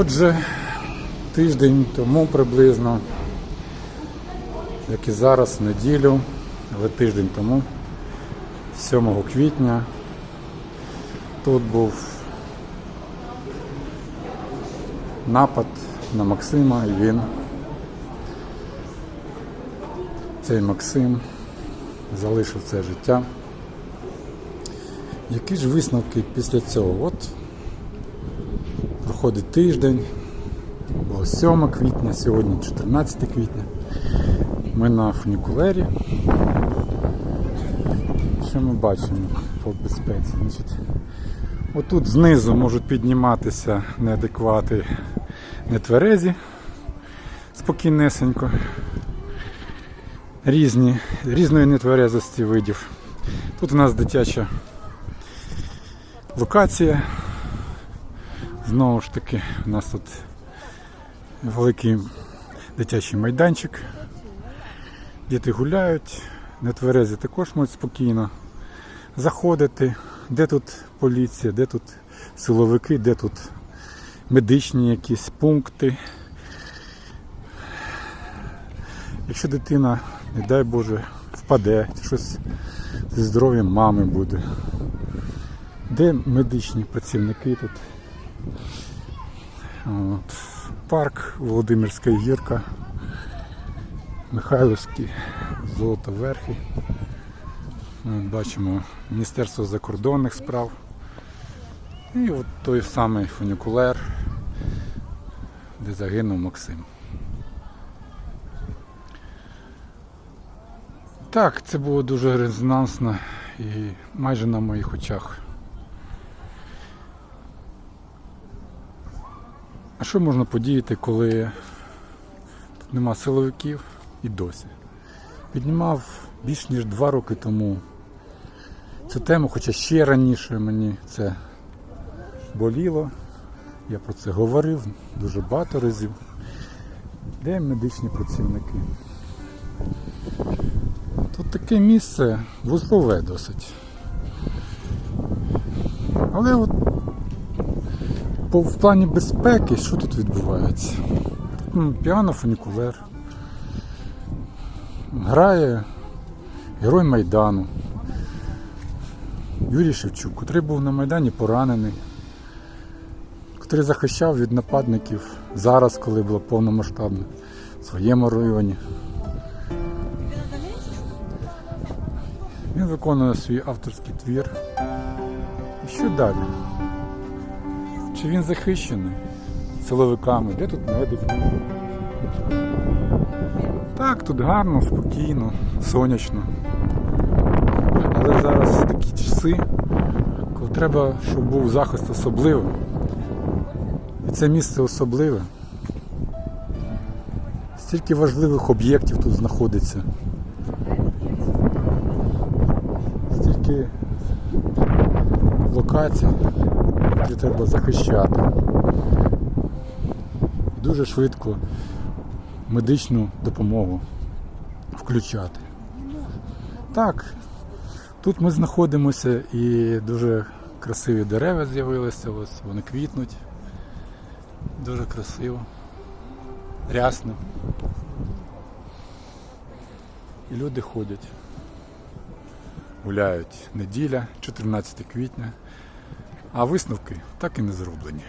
Отже, тиждень тому приблизно, як і зараз, неділю, але тиждень тому, 7 квітня, тут був напад на Максима і він, цей Максим, залишив це життя. Які ж висновки після цього? От проходить тиждень, було 7 квітня, сьогодні 14 квітня. Ми на фунікулері. Що ми бачимо по безпеці? Значить, отут знизу можуть підніматися неадеквати нетверезі спокійнесенько. Різні, різної нетверезості видів. Тут у нас дитяча локація. Знову ж таки, у нас тут великий дитячий майданчик. Діти гуляють, нетверезі також можуть спокійно заходити. Де тут поліція, де тут силовики, де тут медичні якісь пункти. Якщо дитина, не дай Боже, впаде, щось зі здоров'ям мами буде. Де медичні працівники тут? От. Парк Володимирська гірка, Михайловський, Золотоверхи. От Бачимо Міністерство закордонних справ. І от той самий фунікулер, де загинув Максим. Так, це було дуже резонансно і майже на моїх очах. А що можна подіяти, коли тут нема силовиків і досі? Піднімав більш ніж два роки тому цю тему, хоча ще раніше мені це боліло. Я про це говорив дуже багато разів. Де медичні працівники? Тут таке місце вузлове досить. Але от по, в плані безпеки, що тут відбувається? Тут піано фунікулер. Грає герой Майдану. Юрій Шевчук, котрий був на Майдані поранений, котрий захищав від нападників зараз, коли було повномасштабно, в своєму районі. Він виконує свій авторський твір. І що далі? Чи він захищений силовиками? Де тут медики? Так, тут гарно, спокійно, сонячно. Але зараз такі часи, коли треба, щоб був захист особливий. І це місце особливе. Стільки важливих об'єктів тут знаходиться. Стільки локацій, які треба захищати. Дуже швидко медичну допомогу включати. Так, тут ми знаходимося і дуже красиві дерева з'явилися, ось вони квітнуть. Дуже красиво, рясно. І люди ходять, гуляють неділя, 14 квітня, а висновки так і не зроблені.